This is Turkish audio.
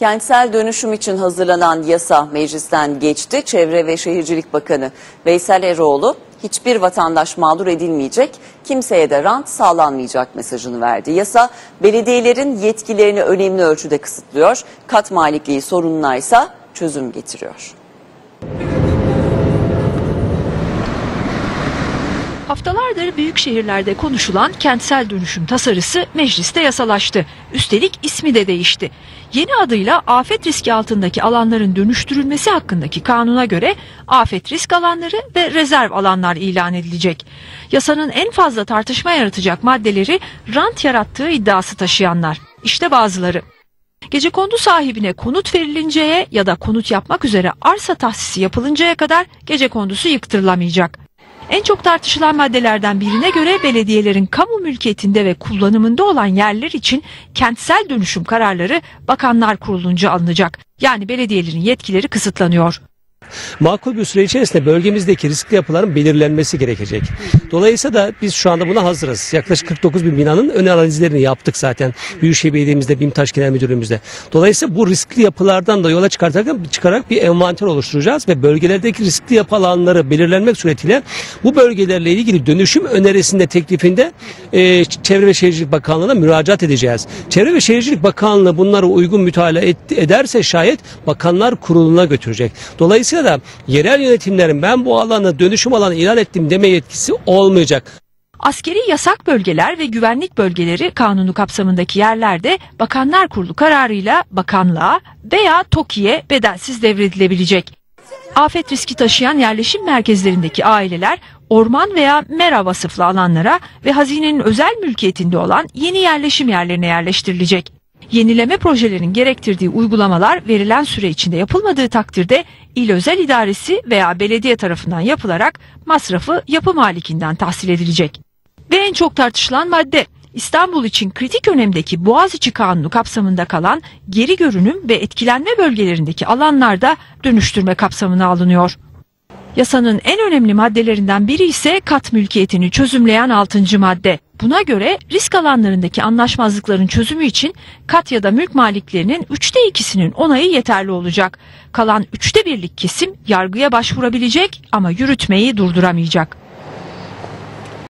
Kentsel dönüşüm için hazırlanan yasa meclisten geçti. Çevre ve Şehircilik Bakanı Veysel Eroğlu hiçbir vatandaş mağdur edilmeyecek, kimseye de rant sağlanmayacak mesajını verdi. Yasa belediyelerin yetkilerini önemli ölçüde kısıtlıyor. Kat malikliği sorununa ise çözüm getiriyor. Büyük şehirlerde konuşulan kentsel dönüşüm tasarısı mecliste yasalaştı. Üstelik ismi de değişti. Yeni adıyla afet riski altındaki alanların dönüştürülmesi hakkındaki kanuna göre afet risk alanları ve rezerv alanlar ilan edilecek. Yasanın en fazla tartışma yaratacak maddeleri rant yarattığı iddiası taşıyanlar. İşte bazıları. Gecekondu sahibine konut verilinceye ya da konut yapmak üzere arsa tahsisi yapılıncaya kadar gecekondusu yıktırılamayacak. En çok tartışılan maddelerden birine göre belediyelerin kamu mülkiyetinde ve kullanımında olan yerler için kentsel dönüşüm kararları Bakanlar Kurulu'nca alınacak. Yani belediyelerin yetkileri kısıtlanıyor. Makul bir süre içerisinde bölgemizdeki riskli yapıların belirlenmesi gerekecek. Dolayısıyla da biz şu anda buna hazırız. Yaklaşık 49 bin binanın ön analizlerini yaptık zaten. Büyükşehir Belediye'mizde, BİMTAŞ Genel Müdürlüğümüzde. Dolayısıyla bu riskli yapılardan da yola çıkartarak, çıkarak bir envanter oluşturacağız ve bölgelerdeki riskli yapı alanları belirlenmek suretiyle bu bölgelerle ilgili dönüşüm önerisinde teklifinde e, Çevre ve Şehircilik Bakanlığı'na müracaat edeceğiz. Çevre ve Şehircilik Bakanlığı bunlara uygun mütalaa et, ederse şayet Bakanlar Kurulu'na götürecek. Dolayısıyla da yerel yönetimlerin ben bu alanı dönüşüm alanı ilan ettim deme yetkisi olmayacak. Askeri yasak bölgeler ve güvenlik bölgeleri kanunu kapsamındaki yerlerde Bakanlar Kurulu kararıyla bakanlığa veya TOKİ'ye bedelsiz devredilebilecek. Afet riski taşıyan yerleşim merkezlerindeki aileler orman veya mera vasıflı alanlara ve hazinenin özel mülkiyetinde olan yeni yerleşim yerlerine yerleştirilecek. Yenileme projelerinin gerektirdiği uygulamalar verilen süre içinde yapılmadığı takdirde il özel idaresi veya belediye tarafından yapılarak masrafı yapı malikinden tahsil edilecek. Ve en çok tartışılan madde İstanbul için kritik önemdeki Boğaziçi Kanunu kapsamında kalan geri görünüm ve etkilenme bölgelerindeki alanlarda dönüştürme kapsamına alınıyor. Yasanın en önemli maddelerinden biri ise kat mülkiyetini çözümleyen 6. madde. Buna göre risk alanlarındaki anlaşmazlıkların çözümü için kat ya da mülk maliklerinin üçte ikisinin onayı yeterli olacak. Kalan üçte birlik kesim yargıya başvurabilecek ama yürütmeyi durduramayacak.